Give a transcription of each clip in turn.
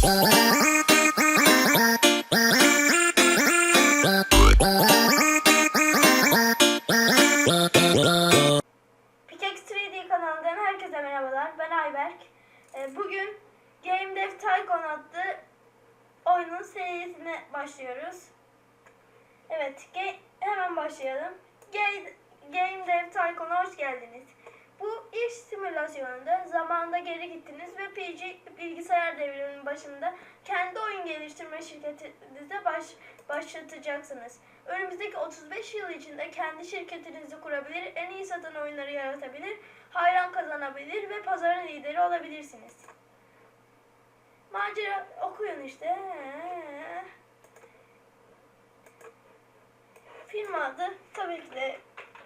ボーン! Simülasyonunda zamanda geri gittiniz ve bilgisayar devriminin başında kendi oyun geliştirme şirketinize baş, başlatacaksınız. Önümüzdeki 35 yıl içinde kendi şirketinizi kurabilir, en iyi satan oyunları yaratabilir, hayran kazanabilir ve pazarın lideri olabilirsiniz. Macera okuyun işte. Film adı tabii ki de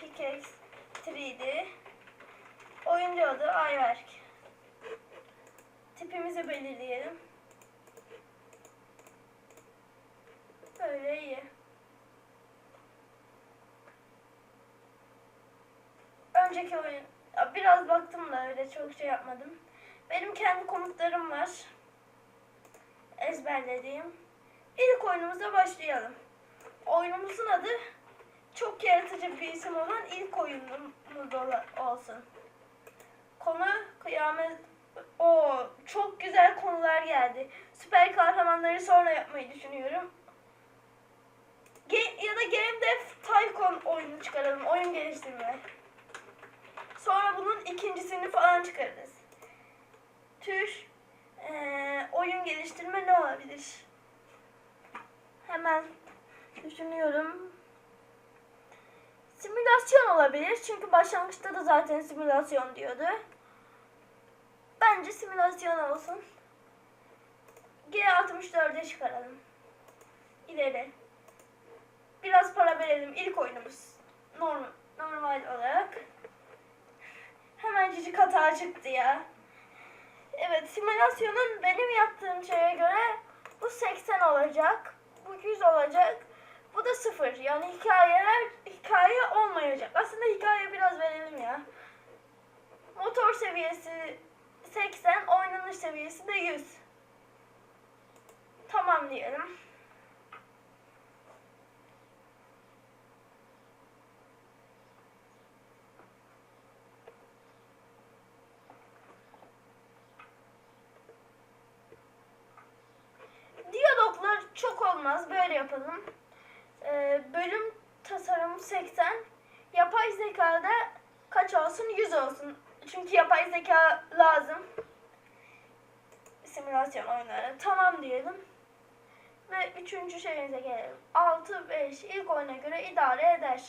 Pickaxe 3D. Oyuncu adı Ayberk. Tipimizi belirleyelim. Böyle iyi. Önceki oyun biraz baktım da öyle çok şey yapmadım. Benim kendi komutlarım var. Ezberlediğim. İlk oyunumuza başlayalım. Oyunumuzun adı çok yaratıcı bir isim olan ilk oyunumuz olsun. Kıyamet. O çok güzel konular geldi. Süper kahramanları sonra yapmayı düşünüyorum. Ge- ya da Game Dev Tycoon oyunu çıkaralım. Oyun geliştirme. Sonra bunun ikincisini falan çıkarırız. Tür eee, oyun geliştirme ne olabilir? Hemen düşünüyorum. Simülasyon olabilir. Çünkü başlangıçta da zaten simülasyon diyordu. Bence simülasyon olsun. G64'e çıkaralım. İleri. Biraz para verelim. İlk oyunumuz. Normal, normal olarak. Hemen cicik hata çıktı ya. Evet simülasyonun benim yaptığım şeye göre bu 80 olacak. Bu 100 olacak. Bu da 0. Yani hikayeler hikaye olmayacak. Aslında hikaye biraz verelim ya. Motor seviyesi 80, oynanış seviyesi de 100. Tamam diyelim. Diyaloglar çok olmaz. Böyle yapalım. Ee, bölüm tasarımı 80. Yapay zekada kaç olsun? 100 olsun. Çünkü yapay zeka lazım. Simülasyon oyunları. Tamam diyelim. Ve üçüncü şeyimize gelelim. 6, 5 ilk oyuna göre idare eder.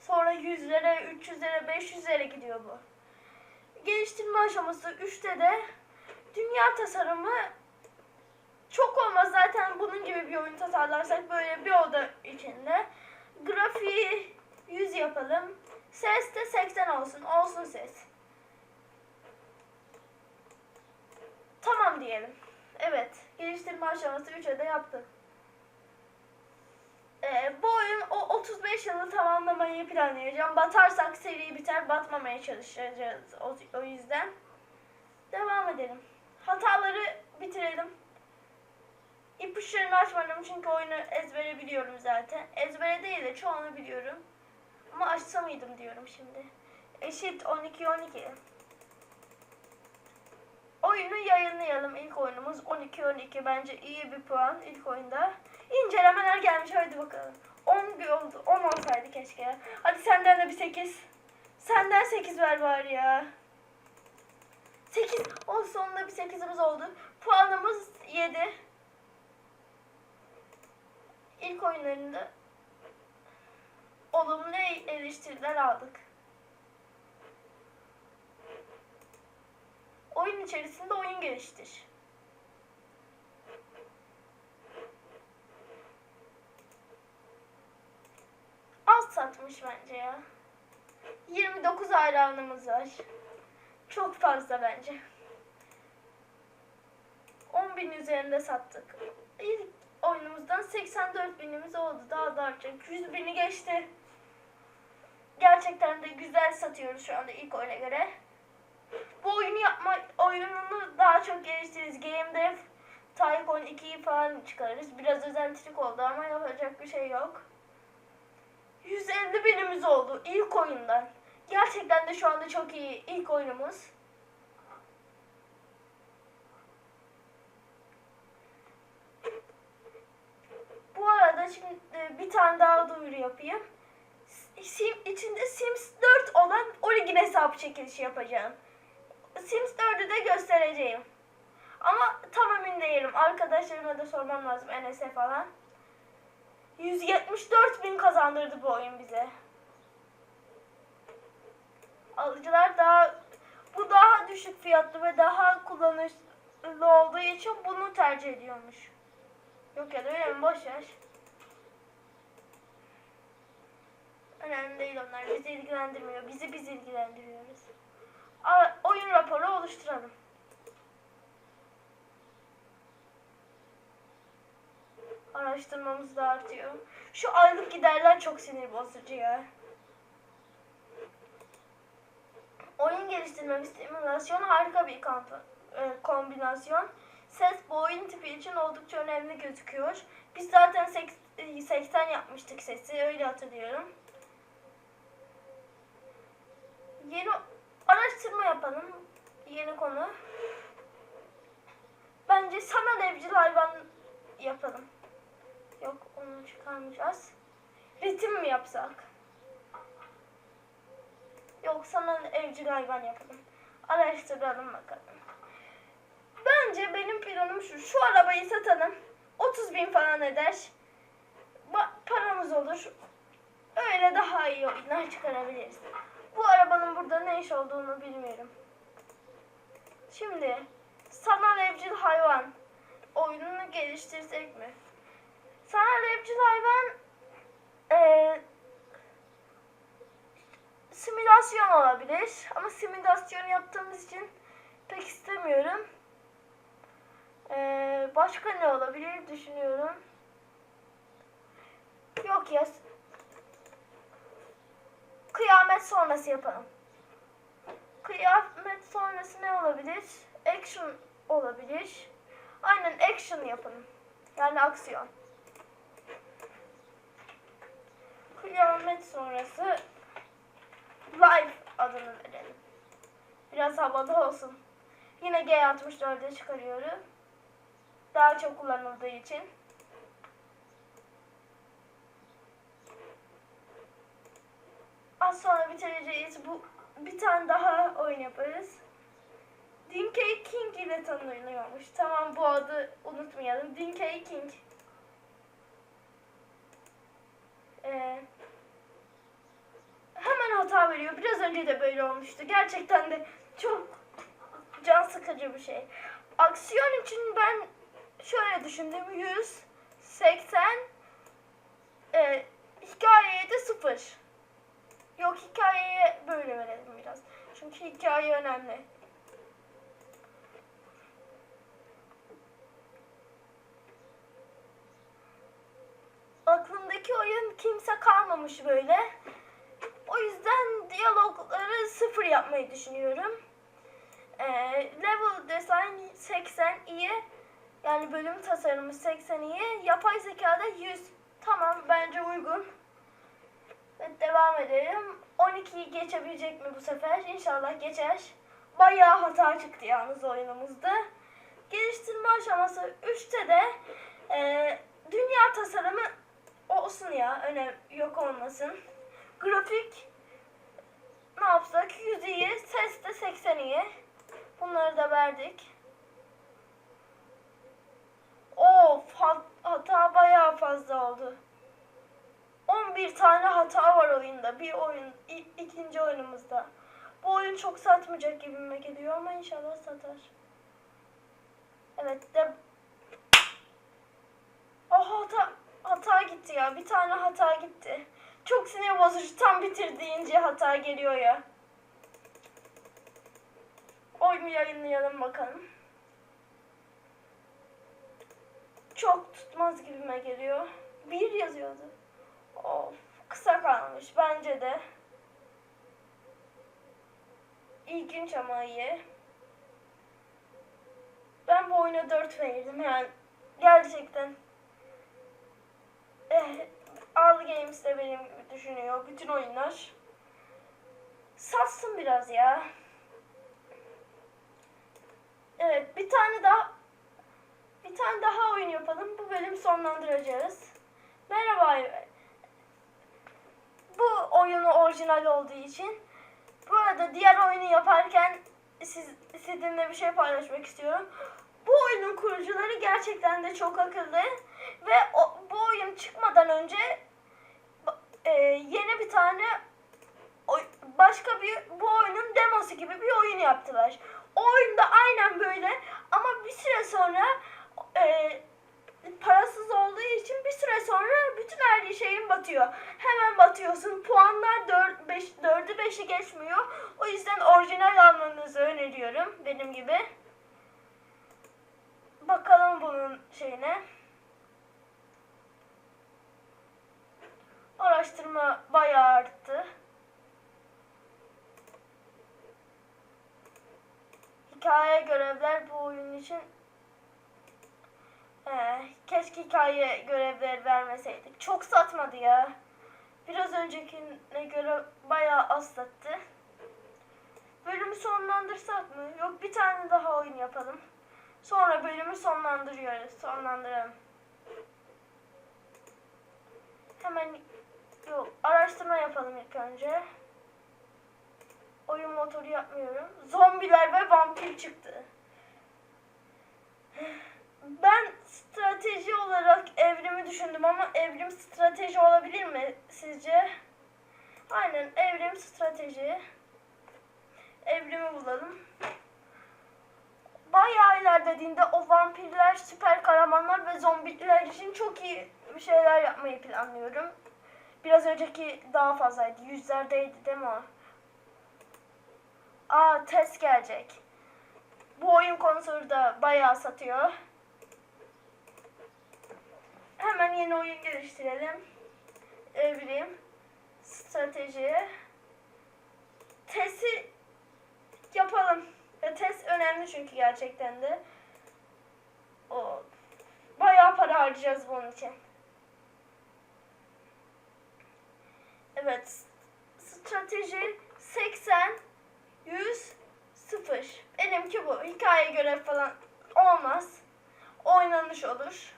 Sonra 100'lere, 300'lere, 500'lere gidiyor bu. Geliştirme aşaması 3'te de dünya tasarımı çok olmaz zaten bunun gibi bir oyun tasarlarsak böyle bir oda içinde. Grafiği 100 yapalım. Ses de 80 olsun. Olsun ses. Tamam diyelim. Evet. Geliştirme aşaması 3'e de yaptık. Ee, bu oyun o 35 yılı tamamlamayı planlayacağım. Batarsak seri biter. Batmamaya çalışacağız o, o yüzden. Devam edelim. Hataları bitirelim. İpuçlarını açmadım çünkü oyunu ezbere biliyorum zaten. Ezbere değil de çoğunu biliyorum. Ama açsa mıydım diyorum şimdi. Eşit 12 12. Oyunu yayınlayalım. İlk oyunumuz 12 12 bence iyi bir puan ilk oyunda. İncelemeler gelmiş hadi bakalım. 10 bir oldu. 10 olsaydı keşke. Hadi senden de bir 8. Senden 8 ver bari ya. 8. O sonunda bir 8'imiz oldu. Puanımız 7. İlk oyunlarında olumlu eleştiriler aldık. Oyun içerisinde oyun geliştir. Az satmış bence ya. 29 hayranımız var. Çok fazla bence. 10 bin üzerinde sattık. İlk oyunumuzdan 84 binimiz oldu. Daha da artacak. 100 bini geçti. Gerçekten de güzel satıyoruz şu anda ilk oyuna göre. Bu oyunu yapma oyununu daha çok geliştiririz. Game Dev Tycoon 2'yi falan çıkarırız. Biraz özentilik oldu ama yapacak bir şey yok. 150 binimiz oldu ilk oyundan. Gerçekten de şu anda çok iyi ilk oyunumuz. Bu arada şimdi e, bir tane daha duyuru yapayım. Sim, içinde Sims 4 olan Origin hesabı çekilişi yapacağım. Sims 4'ü de göstereceğim. Ama tam emin değilim. Arkadaşlarıma da sormam lazım Enes'e falan. 174 bin kazandırdı bu oyun bize. Alıcılar daha bu daha düşük fiyatlı ve daha kullanışlı olduğu için bunu tercih ediyormuş. Yok ya da öyle mi? Boş ver. Önemli değil onlar. Bizi ilgilendirmiyor. Bizi biz ilgilendiriyoruz. Araştırmamız da artıyor. Şu aylık giderler çok sinir bozucu ya. Oyun geliştirme ve simülasyon harika bir kamp- e, kombinasyon. Ses bu oyun tipi için oldukça önemli gözüküyor. Biz zaten seks- e, 80 yapmıştık sesi öyle hatırlıyorum. Yeni araştırma yapalım. Yeni konu. Bence sanal evcil hayvan yapalım. Yok onu çıkarmayacağız. Ritim mi yapsak? Yok sanal evcil hayvan yapalım. Araştıralım bakalım. Bence benim planım şu. Şu arabayı satalım. 30 bin falan eder. Ba- paramız olur. Öyle daha iyi oyunlar çıkarabiliriz. Bu arabanın burada ne iş olduğunu bilmiyorum. Şimdi sanal evcil hayvan oyununu geliştirsek mi? Sanal evcil hayvan eee simülasyon olabilir. Ama simülasyon yaptığımız için pek istemiyorum. Eee, başka ne olabilir düşünüyorum. Yok ya. Kıyamet sonrası yapalım. Kıyamet sonrası ne olabilir? Action olabilir. Aynen action yapalım. Yani aksiyon. Kıyamet sonrası Live adını verelim. Biraz havalı olsun. Yine G64'e çıkarıyorum. Daha çok kullanıldığı için. Az sonra bitireceğiz. Bu bir tane daha oyun yaparız. Dinky King ile tanınıyormuş. Tamam bu adı unutmayalım. Dinky King. Ee, hemen hata veriyor. Biraz önce de böyle olmuştu. Gerçekten de çok can sıkıcı bir şey. Aksiyon için ben şöyle düşündüm. 100, 80, e, hikayeye de 0. Yok hikayeye böyle verelim biraz. Çünkü hikaye önemli. Aklımdaki oyun kimse kalmamış böyle. O yüzden diyalogları sıfır yapmayı düşünüyorum. Ee, level design 80 iyi. Yani bölüm tasarımı 80 iyi. Yapay zekada 100. Tamam bence uygun. Evet, devam edelim. 12'yi geçebilecek mi bu sefer? İnşallah geçer. Bayağı hata çıktı yalnız oyunumuzda. Geliştirme aşaması 3'te de e, dünya tasarımı olsun ya. Önem yok olmasın. Grafik ne yapsak? 100 iyi. Ses de 80 iyi. Bunları da verdik. Hat- hata bayağı fazla oldu. 11 tane hata var oyunda. Bir oyun, ikinci oyunumuzda. Bu oyun çok satmayacak gibime geliyor ama inşallah satar. Evet de... Oh hata, hata gitti ya. Bir tane hata gitti. Çok sinir bozucu. Tam bitir deyince hata geliyor ya. Oyunu yayınlayalım bakalım. Çok tutmaz gibime geliyor. Bir yazıyordu. Of kısa kalmış bence de. İlginç ama iyi. Ben bu oyuna 4 verirdim yani. Gerçekten. Eh, All Games de benim gibi düşünüyor. Bütün oyunlar. Satsın biraz ya. Evet bir tane daha bir tane daha oyun yapalım. Bu bölüm sonlandıracağız. Merhaba. Bu oyunu orijinal olduğu için. Bu arada diğer oyunu yaparken siz, sizinle bir şey paylaşmak istiyorum. Bu oyunun kurucuları gerçekten de çok akıllı ve o, bu oyun çıkmadan önce e, yeni bir tane başka bir bu oyunun demosu gibi bir oyun yaptılar. O oyunda aynen böyle ama bir süre sonra e, parasız olduğu için bir süre sonra bütün her şeyin batıyor. Hemen batıyorsun. Puanlar 4 5 4'ü 5'i geçmiyor. O yüzden orijinal almanızı öneriyorum benim gibi. Bakalım bunun şeyine. Araştırma bayağı arttı. Hikaye görevler bu oyun için ee, keşke hikaye görevleri vermeseydik. Çok satmadı ya. Biraz öncekine göre bayağı az sattı. Bölümü sonlandırsak mı? Yok bir tane daha oyun yapalım. Sonra bölümü sonlandırıyoruz. Sonlandıralım. Hemen yok araştırma yapalım ilk önce. Oyun motoru yapmıyorum. Zombiler ve vampir çıktı. Ben strateji olarak evrimi düşündüm ama evrim strateji olabilir mi sizce? Aynen evrim strateji. Evrimi bulalım. Bayağı ilerlediğinde o vampirler, süper kahramanlar ve zombiler için çok iyi şeyler yapmayı planlıyorum. Biraz önceki daha fazlaydı. Yüzlerdeydi değil mi? Aa test gelecek. Bu oyun konsolu da bayağı satıyor. Hemen yeni oyun geliştirelim. Evrim. Strateji. Testi yapalım. E, test önemli çünkü gerçekten de. O bayağı para harcayacağız bunun için. Evet. Strateji 80 100 0. Benimki bu. Görev falan olmaz. Oynanış olur.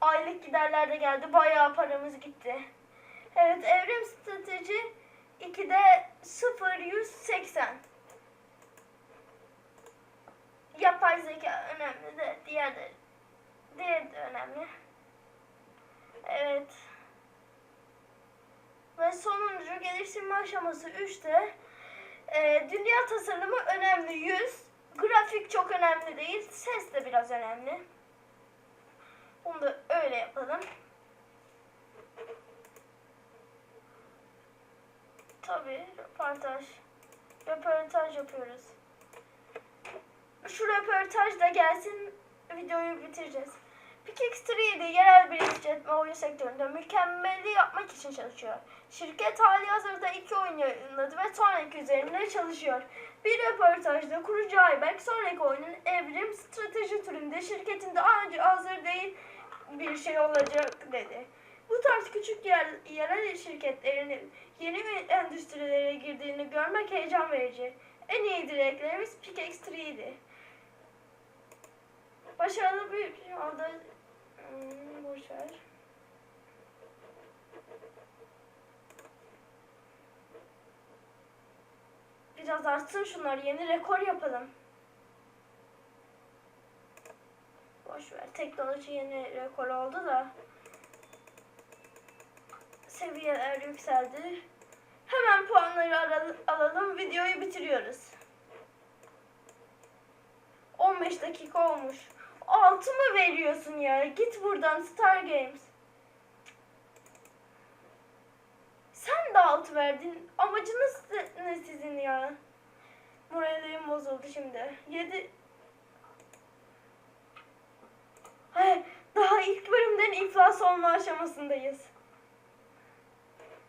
Aylık giderler de geldi. Bayağı paramız gitti. Evet evrim strateji 2'de 0 180. Yapay zeka önemli de diğer de diğer de önemli. Evet. Ve sonuncu geliştirme aşaması 3'te e, dünya tasarımı önemli 100. Grafik çok önemli değil. Ses de biraz önemli. Bunu da öyle yapalım. Tabii röportaj. Röportaj yapıyoruz. Şu röportaj da gelsin videoyu bitireceğiz. 3D yerel bir işletme oyun sektöründe mükemmeli yapmak için çalışıyor. Şirket hali hazırda iki oyun yayınladı ve sonraki üzerinde çalışıyor. Bir röportajda kurucu Ayberk sonraki oyunun evrim strateji türünde şirketin daha hazır değil bir şey olacak dedi. Bu tarz küçük yer, yerel şirketlerin yeni bir endüstrilere girdiğini görmek heyecan verici. En iyi dileklerimiz Pickaxe 3'ydi. Başarılı bir orada hmm, boş ver. Biraz artsın şunlar. Yeni rekor yapalım. Boş ver. Teknoloji yeni rekor oldu da. Seviyeler yükseldi. Hemen puanları alalım. Videoyu bitiriyoruz. 15 dakika olmuş. 6 mı veriyorsun ya? Git buradan Star Games. Sen de 6 verdin. Amacınız ne sizin ya? Moralim bozuldu şimdi. 7 Hayır, daha ilk bölümden iflas olma aşamasındayız.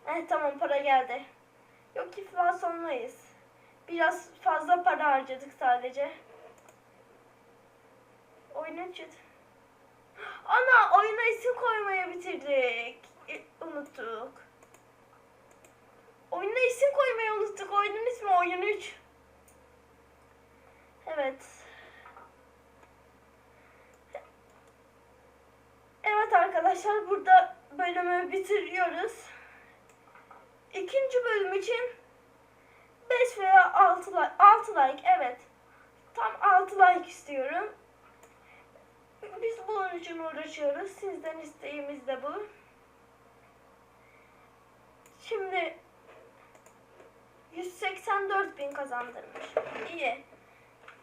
Eh tamam para geldi. Yok iflas olmayız. Biraz fazla para harcadık sadece. Oyunu çıt. Ana oyuna isim koymayı bitirdik. E, unuttuk. Oyuna isim koymayı unuttuk. Oyunun ismi Oyun 3. Evet. Evet arkadaşlar burada bölümü bitiriyoruz. İkinci bölüm için 5 veya 6 like, 6 like evet. Tam 6 like istiyorum. Biz bunun için uğraşıyoruz. Sizden isteğimiz de bu. Şimdi 184 bin kazandırmış. İyi.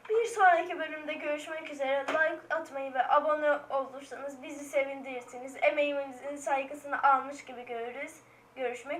Bir sonraki bölümde görüşmek üzere. Like atmayı ve abone olursanız bizi sevindirirsiniz. Emeğimizin saygısını almış gibi görürüz. Görüşmek